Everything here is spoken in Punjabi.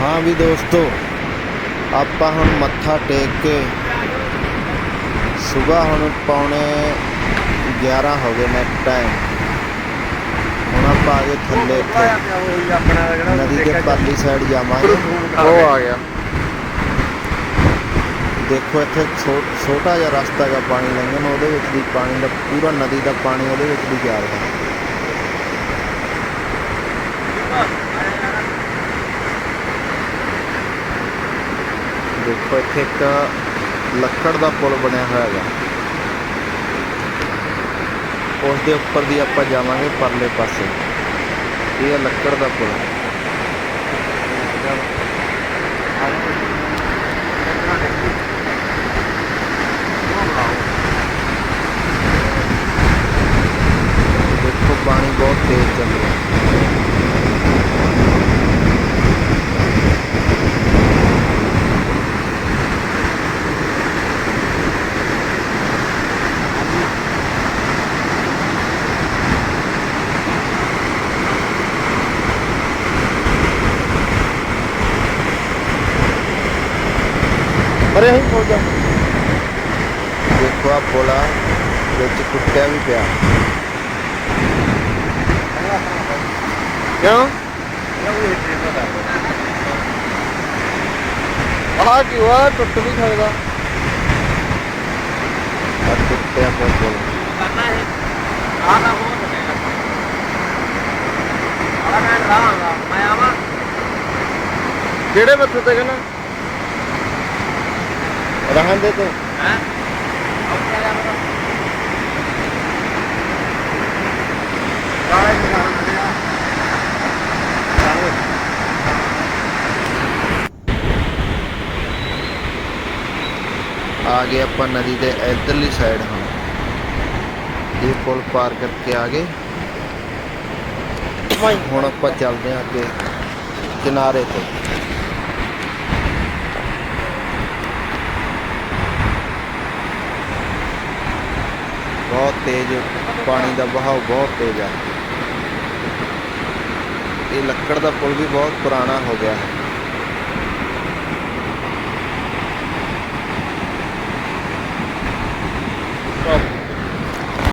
ਹਾਂ ਵੀ ਦੋਸਤੋ ਆਪਾਂ ਹੁਣ ਮੱਥਾ ਟੇਕ ਕੇ ਸਵੇਰ ਹੁਣ ਪੌਣੇ 11 ਹੋ ਗਏ ਨੇ ਟਾਈਮ ਹੁਣ ਆਪਾਂ ਆ ਗਏ ਥੱਲੇ ਇੱਥੇ। ਨਦੀ ਦੇ ਪਰਲੀ ਸਾਈਡ ਜਾਵਾਂਗੇ। ਉਹ ਆ ਗਿਆ। ਦੇਖੋ ਇੱਥੇ ਛੋਟਾ ਜਿਹਾ ਰਸਤਾ ਹੈਗਾ ਪਾਣੀ ਲੰਘਣ ਉਹਦੇ ਵਿੱਚ ਦੀ ਪਾਣੀ ਦਾ ਪੂਰਾ ਨਦੀ ਦਾ ਪਾਣੀ ਉਹਦੇ ਵਿੱਚ ਦੀ ਜਾ ਰਿਹਾ। ਦੇਖੋ, ਇੱਥੇ ਇੱਕ ਲੱਕੜ ਦਾ ਪੁਲ ਬਣਿਆ ਹੋਇਆ ਹੈਗਾ। ਉਸ ਦੇ ਉੱਪਰ ਦੀ ਆਪਾਂ ਜਾਵਾਂਗੇ ਪਰਲੇ ਪਾਸੇ। ਇਹ ਹੈ ਲੱਕੜ ਦਾ ਪੁਲ ਦੇਖੋ ਪਾਣੀ ਬਹੁਤ ਤੇਜ਼ ਚੱਲ ਰਿਹਾ ਅਰੇ ਹੀ ਹੋ ਜਾ ਦੇਖੋ ਆ ਆ ਵਿੱਚ ਟੁੱਟਿਆ ਵੀ ਪਿਆ। ਕਿਉਂ? ਆਹ ਕੀ ਹੋਇਆ? ਟੁੱਟ ਵੀ ਸਕਦਾ। ਆ ਟੁੱਟਿਆ ਪਿਆ ਪੁਲ ਕਿਹੜੇ ਮੱਥੇ ਤੇ ਕਹਿੰਦਾ? ਰਹਿਣ ਦੇ ਤੂੰ ਆ ਗਏ ਆਪਾਂ ਨਦੀ ਦੇ ਇਧਰਲੀ ਸਾਈਡ ਹੁਣ ਇਹ ਪੁਲ ਪਾਰ ਕਰਕੇ ਆ ਗਏ ਹੁਣ ਆਪਾਂ ਚੱਲਦੇ ਹਾਂ ਅੱਗੇ ਕਿਨਾਰੇ ਤੇ ਬਹੁਤ ਤੇਜ਼ ਪਾਣੀ ਦਾ ਵਹਾਅ ਬਹੁਤ ਤੇਜ਼ ਆ। ਇਹ ਲੱਕੜ ਦਾ ਪੁਲ ਵੀ ਬਹੁਤ ਪੁਰਾਣਾ ਹੋ ਗਿਆ ਹੈ।